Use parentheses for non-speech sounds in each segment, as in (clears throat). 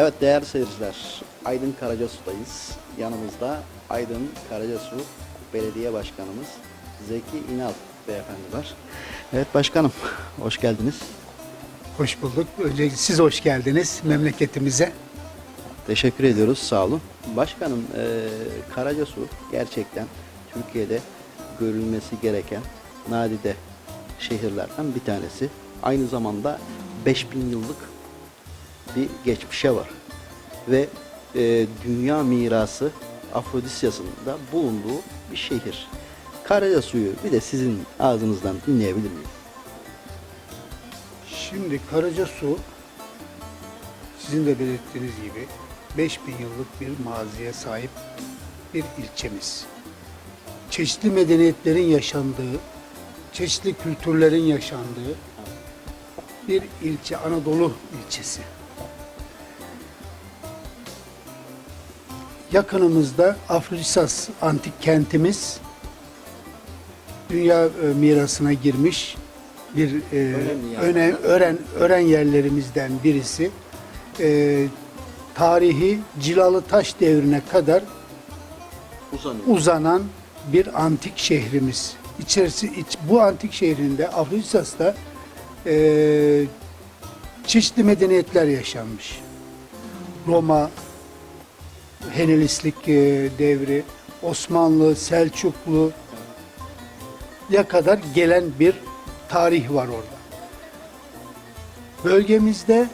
Evet değerli seyirciler, Aydın Karacasu'dayız. Yanımızda Aydın Karacasu Belediye Başkanımız Zeki İnal beyefendi var. Evet başkanım, hoş geldiniz. Hoş bulduk. Öncelikle siz hoş geldiniz memleketimize. Teşekkür ediyoruz, sağ olun. Başkanım, eee Karacasu gerçekten Türkiye'de görülmesi gereken nadide şehirlerden bir tanesi. Aynı zamanda 5000 yıllık bir geçmişe var. Ve eee, dünya mirası Afrodisyası'nda bulunduğu bir şehir. Karacasu'yu bir de sizin ağzınızdan dinleyebilir miyiz? Şimdi Karacasu sizin de belirttiğiniz gibi 5000 yıllık bir maziye sahip bir ilçemiz. Çeşitli medeniyetlerin yaşandığı, çeşitli kültürlerin yaşandığı bir ilçe, Anadolu ilçesi. Yakınımızda Afrodisas antik kentimiz dünya e, mirasına girmiş bir e, Önemli yani. öne, öğren, öğren yerlerimizden birisi. E, tarihi Cilalı Taş devrine kadar Uzanıyor. uzanan bir antik şehrimiz. İçerisi iç, bu antik şehrinde Afrodisas'ta e, çeşitli medeniyetler yaşanmış. Roma, Henelistlik e, devri, Osmanlı, Selçuklu ya kadar gelen bir tarih var orada. Bölgemizde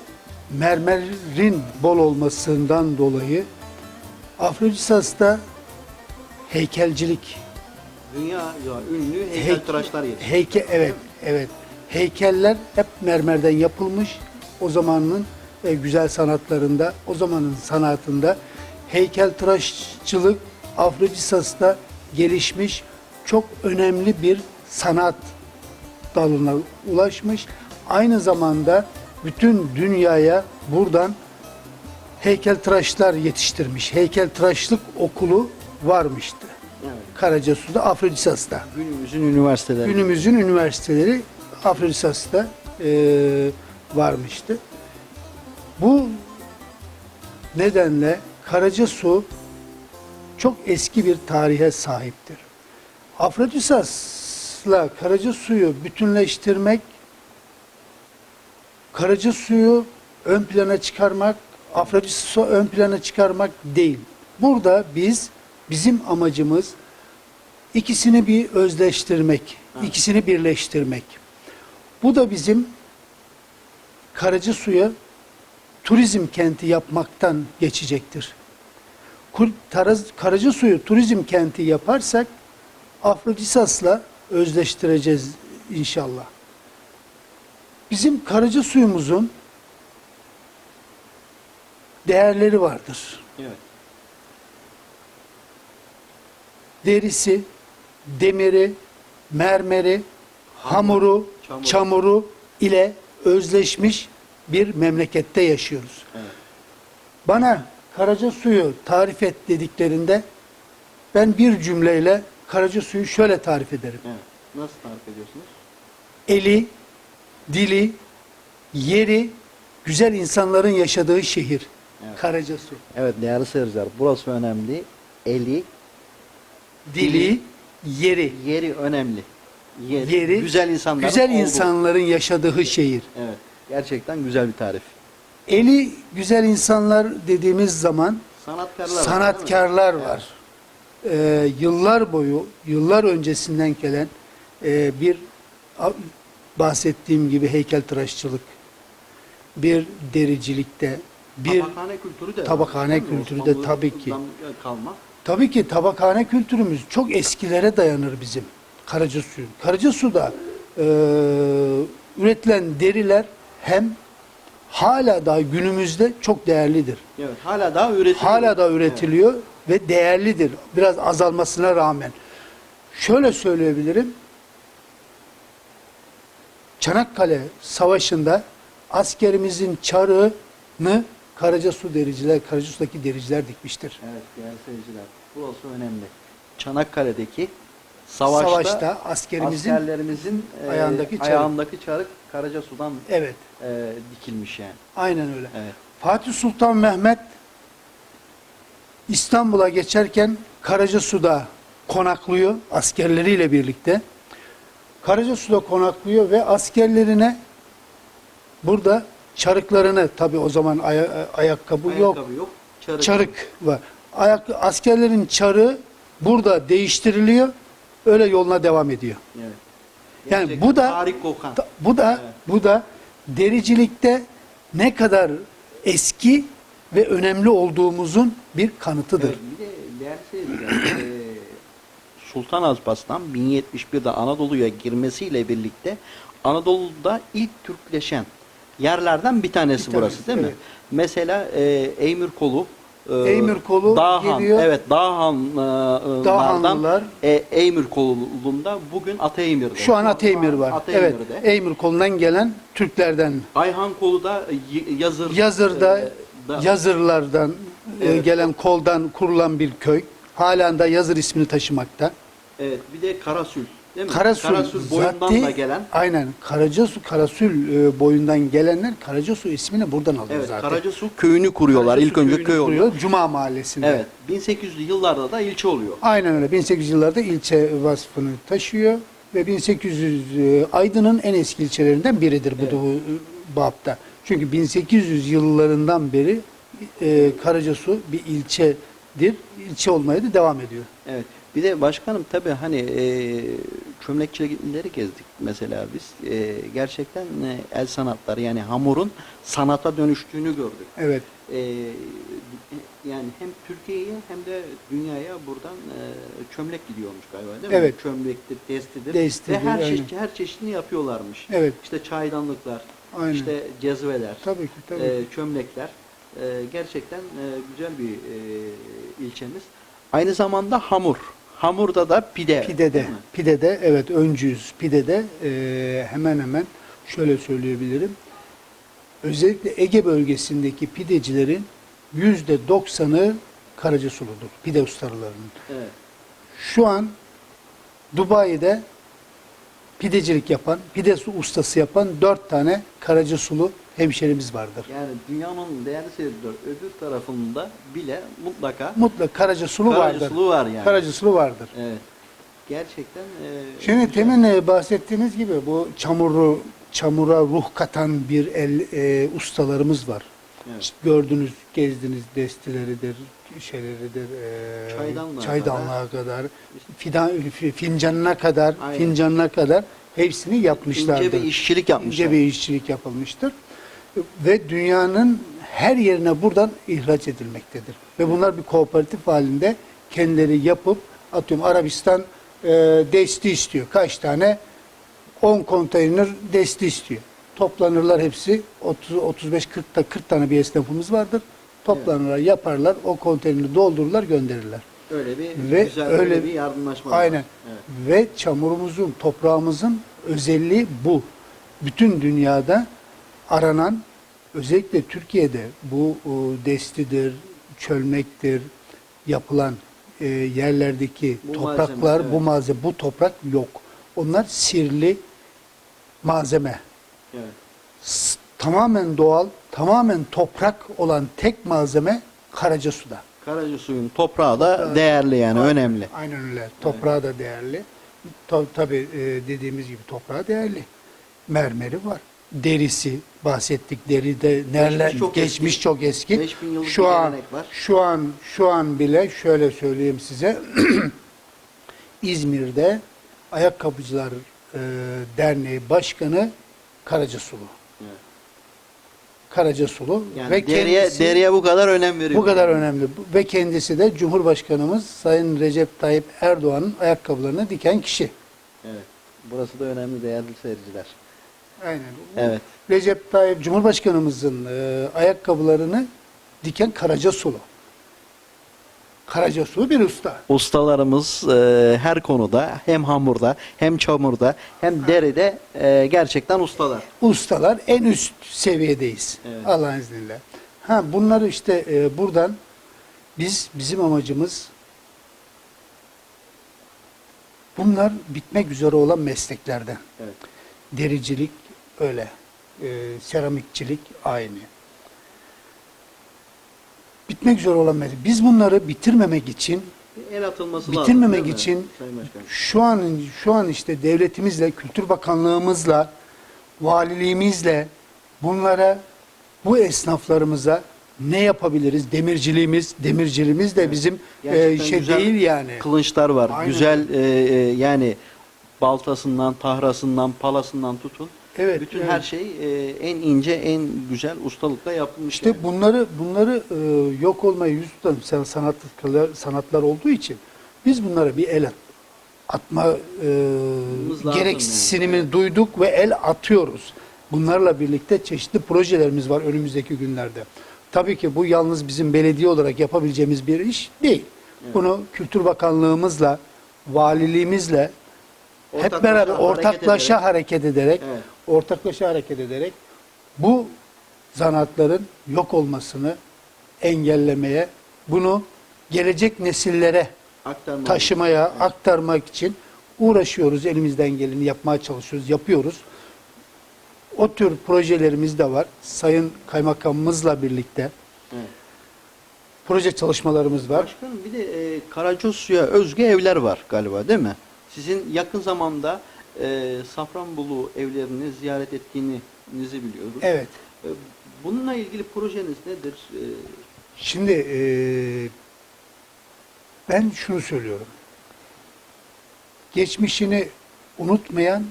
mermerin bol olmasından dolayı Afrodisas'ta heykelcilik Dünya ya, ünlü Heyke- heykeltıraşlar yeri. Heyke evet evet. Heykeller hep mermerden yapılmış. O zamanın e, güzel sanatlarında, o zamanın sanatında heykeltıraşçılık Afrodisas'ta gelişmiş çok önemli bir sanat dalına ulaşmış. Aynı zamanda bütün dünyaya buradan heykeltıraşlar yetiştirmiş. Heykeltıraşlık okulu varmıştı. Evet. Karacasu'da, Afrodisas'ta. Günümüzün üniversiteleri. Günümüzün üniversiteleri Afrodisas'ta e, varmıştı. Bu nedenle Karacasu çok eski bir tarihe sahiptir. Afrodisas'la Karacasu'yu bütünleştirmek, Karacasu'yu ön plana çıkarmak, Afrodisas'ı ön plana çıkarmak değil. Burada biz, bizim amacımız İkisini bir özleştirmek, ikisini birleştirmek. Bu da bizim Karacasu'ya turizm kenti yapmaktan geçecektir. Taraz- Karacasu'yu turizm kenti yaparsak Afrodisas'la özleştireceğiz inşallah. Bizim Karacasuyumuzun değerleri vardır. Evet. derisi, demiri, mermeri, hamuru, çamuru. çamuru ile özleşmiş bir memlekette yaşıyoruz. Evet. Bana Karaca suyu tarif et dediklerinde ben bir cümleyle Karaca suyu şöyle tarif ederim. Evet. Nasıl tarif ediyorsunuz? Eli, dili, yeri, güzel insanların yaşadığı şehir. Evet. Karacasu. Evet değerli seyirciler burası önemli. Eli, Dili, yeri. yeri önemli. Yeri, Yeri, güzel insanların güzel olduğu. insanların yaşadığı şehir. Evet. Gerçekten güzel bir tarif. Eli güzel insanlar dediğimiz zaman Sanatkarlar. var, sanatkarlar var. Ee, yıllar boyu, yıllar öncesinden gelen e, bir bahsettiğim gibi heykeltıraşçılık, bir dericilikte, bir tabakhane kültürü de tabakhane kültürü de tabii ki. Osmanlı'dan kalma. Tabii ki tabakhane kültürümüz çok eskilere dayanır bizim Karacasu. Karacasu'da e, üretilen deriler hem hala daha günümüzde çok değerlidir. Evet. Hala daha üretiliyor. Hala da üretiliyor ve değerlidir. Biraz azalmasına rağmen. Şöyle söyleyebilirim. Çanakkale Savaşı'nda askerimizin çarığını Karacasu dericiler, Karacasu'daki dericiler dikmiştir. Evet. evet değerli seyirciler. Burası önemli. Çanakkale'deki savaşta, Savaşta askerimizin askerlerimizin e, ayağındaki çarık. ayağındaki çarık Karacasu'dan evet e, dikilmiş yani. aynen öyle. Evet. Fatih Sultan Mehmet İstanbul'a geçerken Karacasu'da konaklıyor askerleriyle birlikte. Karacasu'da konaklıyor ve askerlerine burada çarıklarını tabi o zaman aya- ayakkabı, yok, Ayakkabı yok. Çarık. çarık var. Ayak, askerlerin çarığı burada değiştiriliyor, öyle yoluna devam ediyor. Evet. Yani bu da- tarih kokan. Ta- Bu da Evet. bu da dericilikte ne kadar eski ve önemli olduğumuzun bir kanıtıdır. Evet, bir de değerli seyirciler, eee, Sultan Alparslan 1071'de Anadolu'ya girmesiyle birlikte Anadolu'da ilk Türkleşen yerlerden bir tanesi Bir tanesi, burası değil mi? evet. Mesela eee Eymür Kolu Eymür Kolu Dağhan, geliyor. evet Dağhanlardan Dağhanlılar. e, Eymür Kolu'nda bugün Ateymir'de. Şu an Ateymir var. Evet. Ateymir'de. Eymür kolundan gelen Türklerden, Ayhan Kolu da Yazır. Yazır'da da- Yazırlardan e, Evet. gelen koldan kurulan bir köy. Halen de Yazır ismini taşımakta. Evet, bir de Karasül. Değil mi? Karasul, boyundan zaten- da gelen. Aynen. Karacasu, Karasül e, boyundan gelenler Karacasu ismini buradan alıyor Evet, zaten. Karacasu köyünü kuruyorlar. Karacasu İlk önce köyünü köy oluyor. kuruyor, Cuma mahallesinde. Evet, 1800'lü yıllarda da ilçe oluyor. Aynen öyle. 1800 yıllarda ilçe vasfını taşıyor ve 1800 e, Aydın'ın en eski ilçelerinden biridir bu Evet. da bu, e, babda. Çünkü 1800 yıllarından beri e, Karacasu bir ilçedir. İlçe olmaya da devam ediyor. Evet. Bir de başkanım tabii hani e, çömlekçileri gezdik mesela biz. E, gerçekten e, el sanatları yani hamurun sanata dönüştüğünü gördük. Evet. E, yani hem Türkiye'ye hem de dünyaya buradan e, çömlek gidiyormuş galiba değil mi? Evet. Çömlektir, destidir. Destidir, Ve her aynen. çeşit her çeşidini yapıyorlarmış. Evet. İşte çaydanlıklar, Aynen. işte cezveler, Tabii ki tabii. e, çömlekler. E, gerçekten e, güzel bir e, ilçemiz. Aynı zamanda hamur. Hamurda da pide. Pidede, pidede evet öncüyüz. Pidede e, hemen hemen şöyle söyleyebilirim. Özellikle Ege bölgesindeki pidecilerin yüzde doksanı Karacasulu'dur. Pide ustalarının. Evet. Şu an Dubai'de pidecilik yapan, pide ustası yapan dört tane Karacasulu hemşerimiz vardır. Yani dünyanın değerli seyirciler öbür tarafında bile mutlaka Mutlaka Karacasulu vardır. Karacasulu var yani. Karacasulu vardır. Evet. Gerçekten e, Şimdi güzel. temin e, bahsettiğiniz gibi bu çamuru çamura ruh katan bir el e, ustalarımız var. Evet. İşte gördünüz, gezdiniz destileridir, şeyleridir, e, Çaydanlığa çaydanlığa kadar, fidan, fi- fincanına kadar, Aynen. fincanına kadar hepsini yapmışlardır. İnce bir işçilik yapmışlar. İnce bir işçilik yapılmıştır. Ve dünyanın her yerine buradan ihraç edilmektedir. Ve bunlar bir kooperatif halinde kendileri yapıp atıyorum Arabistan e, desti istiyor. Kaç tane? 10 konteyner desti istiyor. Toplanırlar hepsi 30 35 40 da 40 tane bir esnafımız vardır. Toplanırlar, yaparlar, o konteyneri doldururlar, gönderirler. Öyle bir Ve güzel öyle- öyle bir yardımlaşma var. Aynen. Evet. Ve çamurumuzun, toprağımızın özelliği bu. Bütün dünyada aranan, özellikle Türkiye'de bu o, destidir, çölmektir, yapılan e, yerlerdeki Bu topraklar, malzeme, evet. bu malzeme, bu toprak yok. Onlar sirli malzeme. Evet. S- tamamen doğal, tamamen toprak olan tek malzeme Karacasu'da. Karaca suyun toprağı da değerli yani önemli. Aynen öyle. Toprağı da değerli. Ta, tabii e, dediğimiz gibi toprağı değerli. Mermeri var. Derisi bahsettik. Deride neler çok geçmiş eski. çok eski. 5000 yıllık şu an var. şu an şu an bile şöyle söyleyeyim size. (clears throat) İzmir'de Ayakkabıcılar e, Derneği Başkanı Karacasulu. Evet. Karacasulu Yani ve deriye, kendisi deriye bu kadar önem veriyor. bu kadar önemli. Ve kendisi de Cumhurbaşkanımız Sayın Recep Tayyip Erdoğan'ın ayakkabılarını diken kişi. Evet. Burası da önemli değerli seyirciler. Aynen. Evet. Recep Tayyip Cumhurbaşkanımızın e, ayakkabılarını diken Karacasulu. Karacasulu bir usta. Ustalarımız e, her konuda hem hamurda hem çamurda hem deride e, gerçekten ustalar. Ustalar en üst seviyedeyiz. Evet. Allah'ın izniyle. Ha bunları işte e, buradan biz bizim amacımız bunlar bitmek üzere olan mesleklerden. Evet. Dericilik öyle. E, seramikçilik aynı. bitmek üzere olan mesele. Biz bunları bitirmemek için El atılması lazım. bitirmemek mi için şu an şu an işte devletimizle, Kültür Bakanlığımızla, valiliğimizle bunlara bu esnaflarımıza ne yapabiliriz? Demirciliğimiz, demirciliğimiz de bizim e, şey değil yani. Kılınçlar var. Aynen. Güzel e, e, yani baltasından, tahrasından, palasından tutun. Evet, Bütün evet. her şey e, en ince, en güzel ustalıkla yapılmış. İşte yani. bunları bunları e, yok olmaya yüz tutan sen- sanatlar, sanatlar olduğu için biz bunlara bir el at- atma e, gereksinimi yani. duyduk ve el atıyoruz. Bunlarla birlikte çeşitli projelerimiz var önümüzdeki günlerde. Tabii ki bu yalnız bizim belediye olarak yapabileceğimiz bir iş değil. Bunu Kültür Bakanlığımızla, valiliğimizle hep Ortaklaşa beraber hareket ortaklaşa ederek- hareket ederek, Evet. ortaklaşa hareket ederek bu zanaatların yok olmasını engellemeye, bunu gelecek nesillere Aktarma. taşımaya, aktarmak için uğraşıyoruz. Elimizden geleni yapmaya çalışıyoruz, yapıyoruz. O tür projelerimiz de var. Sayın Kaymakamımızla birlikte Evet. proje çalışmalarımız var. Başkanım bir de e, Karacasu'ya özgü evler var galiba değil mi? Sizin yakın zamanda e, Safranbolu evlerini ziyaret ettiğinizi biliyoruz. Evet. E, bununla ilgili projeniz nedir? E, Şimdi eee, ben şunu söylüyorum. Geçmişini unutmayan,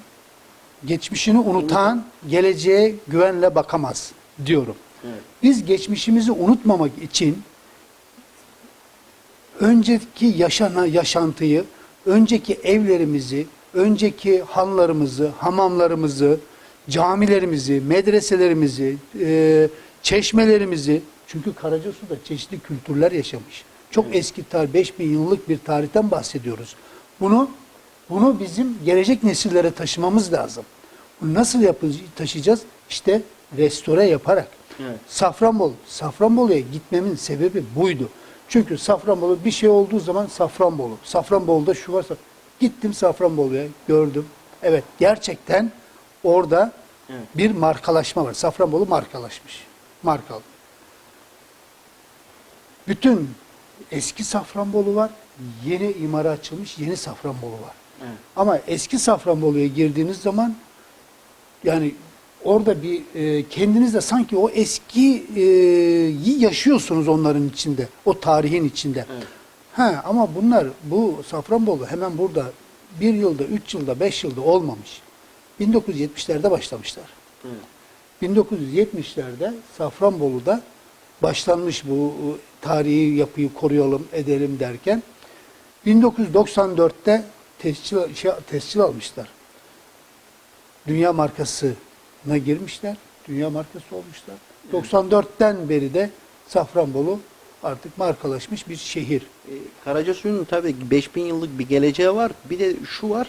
geçmişini unutan geleceğe güvenle bakamaz diyorum. evet. Biz geçmişimizi unutmamak için önceki yaşana yaşantıyı, önceki evlerimizi, önceki hanlarımızı, hamamlarımızı, camilerimizi, medreselerimizi, e, çeşmelerimizi çünkü Karacasu'da çeşitli kültürler yaşamış. Çok eski tarih, 5000 yıllık bir tarihten bahsediyoruz. Bunu bunu bizim gelecek nesillere taşımamız lazım. Bunu nasıl yapı- taşıyacağız? İşte restore yaparak. Evet. Safranbolu. Safranbolu'ya gitmemin sebebi buydu. Çünkü Safranbolu bir şey olduğu zaman Safranbolu. Safranbolu'da şu varsa gittim Safranbolu'ya gördüm. Evet gerçekten orada Evet. bir markalaşma var. Safranbolu markalaşmış. Markalı. Bütün eski Safranbolu var. Yeni imara açılmış yeni Safranbolu var. Evet. Ama eski Safranbolu'ya girdiğiniz zaman yani orada bir e, kendiniz de sanki o eskiyi yaşıyorsunuz onların içinde. O tarihin içinde. Evet. Ha, ama bunlar bu Safranbolu hemen burada bir yılda, üç yılda, beş yılda olmamış. 1970'lerde başlamışlar. Evet. 1970'lerde Safranbolu'da başlanmış bu e, tarihi yapıyı koruyalım, edelim derken 1994'te tescil, şey, tescil almışlar. Dünya markasına girmişler. Dünya markası olmuşlar. 94'ten beri de Safranbolu artık markalaşmış bir şehir. E, Karacasu'nun tabii 5000 yıllık bir geleceği var. Bir de şu var.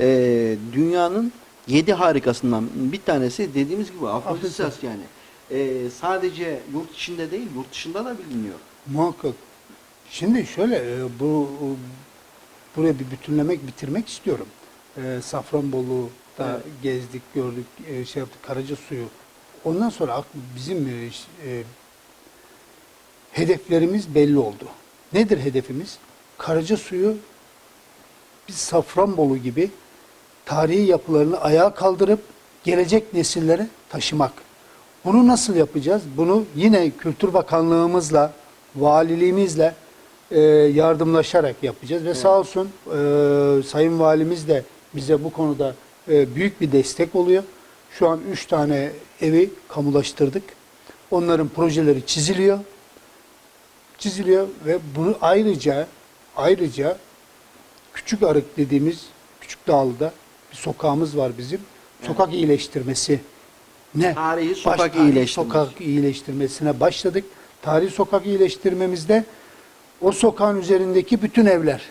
e, dünyanın yedi harikasından bir tanesi dediğimiz gibi Afrodisas yani. E, sadece yurt içinde değil, yurt dışında da biliniyor. Muhakkak. Şimdi şöyle e, bu buraya bir bütünlemek bitirmek istiyorum. E, Safranbolu'da Evet. gezdik, gördük, e, şey yaptık, Karaca suyu. Ondan sonra bizim e, e, hedeflerimiz belli oldu. Nedir hedefimiz? Karaca suyu biz Safranbolu gibi tarihi yapılarını ayağa kaldırıp gelecek nesillere taşımak. Bunu nasıl yapacağız? Bunu yine Kültür Bakanlığımızla, valiliğimizle e, yardımlaşarak yapacağız. Ve sağ olsun e, Sayın Valimiz de bize bu konuda e, büyük bir destek oluyor. Şu an üç tane evi kamulaştırdık. Onların projeleri çiziliyor. Çiziliyor ve bunu ayrıca ayrıca Küçük Arık dediğimiz Küçük Dağlı'da bir sokağımız var bizim. Sokak iyileştirmesi ne? Tarihi sokak Baş- iyileştirmesi. Sokak iyileştirmesine başladık. Tarihi sokak iyileştirmemizde o sokağın üzerindeki bütün evler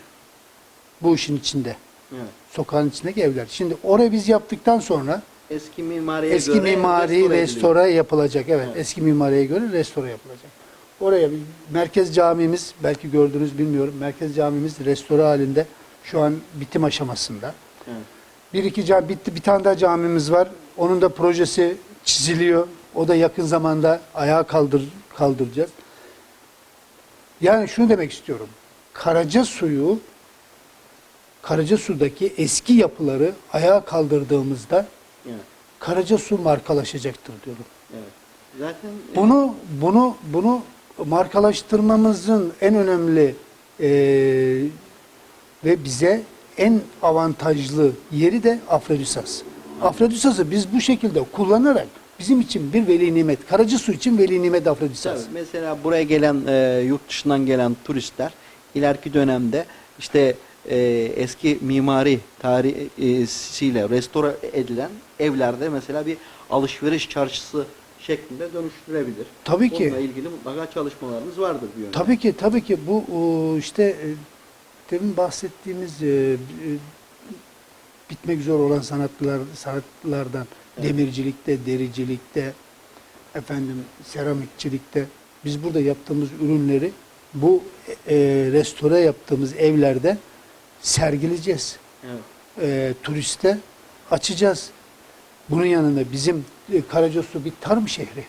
bu işin içinde. Evet. Sokağın içindeki evler. Şimdi orayı biz yaptıktan sonra Eski mimariye eski göre mimari restore restore, yapılacak. Evet, Evet. eski mimariye göre restore yapılacak. Oraya bir merkez camimiz belki gördünüz bilmiyorum. Merkez camimiz restore halinde şu an bitim aşamasında. Evet. Bir iki cami bitti. Bir tane daha camimiz var. Onun da projesi çiziliyor. O da yakın zamanda ayağa kaldır kaldıracağız. Yani şunu demek istiyorum. Karaca suyu Karaca sudaki eski yapıları ayağa kaldırdığımızda Evet. Karaca su markalaşacaktır diyorum. Evet. Zaten e, Bunu bunu bunu markalaştırmamızın en önemli e, ve bize en avantajlı yeri de Afrodisas. Afrodisas'ı biz bu şekilde kullanarak bizim için bir veli nimet, Karacasu için veli nimet Afrodisas. Tabii, mesela buraya gelen e, yurt dışından gelen turistler ileriki dönemde işte e, eski mimari tarihiyle restore edilen evlerde mesela bir alışveriş çarşısı şeklinde dönüştürebilir. Tabii ki. Bununla ilgili mutlaka çalışmalarınız vardır bir yönde. Tabii ki tabii ki bu o, işte e, demin bahsettiğimiz e, e, bitmek üzere olan sanatlar sanatlardan Evet. demircilikte, dericilikte, efendim seramikçilikte biz burada yaptığımız ürünleri bu e, restore yaptığımız evlerde sergileyeceğiz. Evet. E, turiste açacağız. Bunun yanında bizim e, Karacasu bir tarım şehri.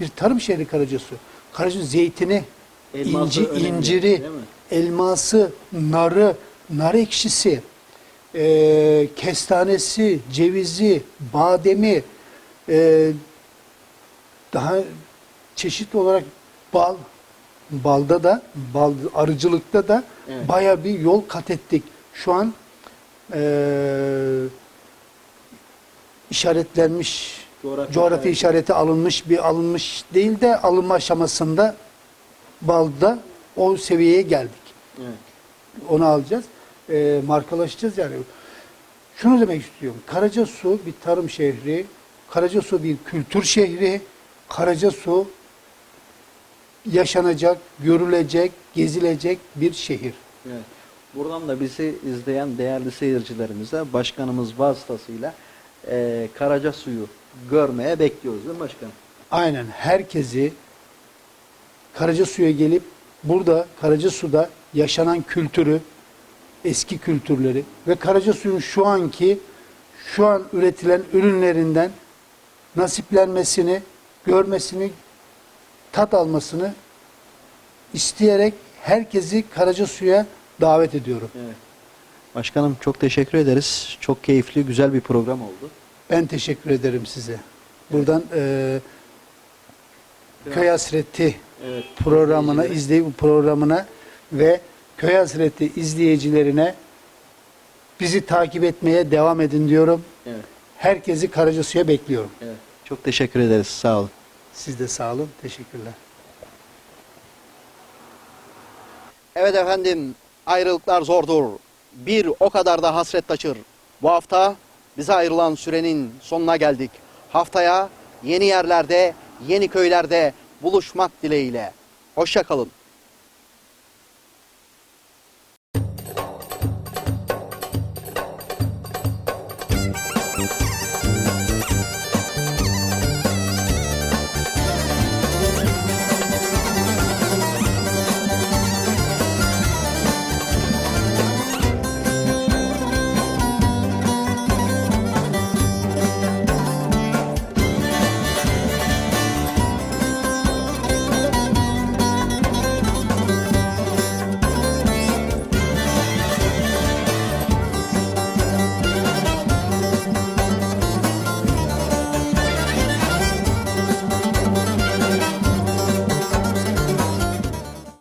Bir tarım şehri Karacasu. Karacasu zeytini, Elması inci, önemli, inciri, elması, narı, nar ekşisi, e, kestanesi, cevizi, bademi, e, daha çeşit olarak bal, balda da, bal arıcılıkta da Evet. baya bir yol kat ettik. Şu an e, işaretlenmiş, Coğrafi coğrafi, işareti. işareti alınmış bir alınmış değil de alınma aşamasında balda o seviyeye geldik. Evet. Onu alacağız. E, markalaşacağız yani. Şunu demek istiyorum. Karacasu bir tarım şehri. Karacasu bir kültür şehri. Karacasu yaşanacak, görülecek, gezilecek bir şehir. Evet. Buradan da bizi izleyen değerli seyircilerimize başkanımız vasıtasıyla e, Karaca suyu görmeye bekliyoruz değil mi başkanım? Aynen herkesi Karacasu'ya gelip burada Karacasu'da yaşanan kültürü, eski kültürleri ve Karacasu'nun şu anki şu an üretilen ürünlerinden nasiplenmesini, görmesini, tat almasını isteyerek herkesi Karacasu'ya davet ediyorum. Evet. Başkanım çok teşekkür ederiz. Çok keyifli, güzel bir program oldu. Ben teşekkür ederim size. Buradan eee Köy Hasreti Evet. programına izleyip programına ve Köy Hasreti izleyicilerine bizi takip etmeye devam edin diyorum. Evet. Herkesi Karacasu'ya bekliyorum. Evet. Çok teşekkür ederiz. Sağ olun. Siz de sağ olun. Teşekkürler. Evet efendim, ayrılıklar zordur. Bir o kadar da hasret taşır. Bu hafta bize ayrılan sürenin sonuna geldik. Haftaya yeni yerlerde, yeni köylerde buluşmak dileğiyle. Hoşça kalın.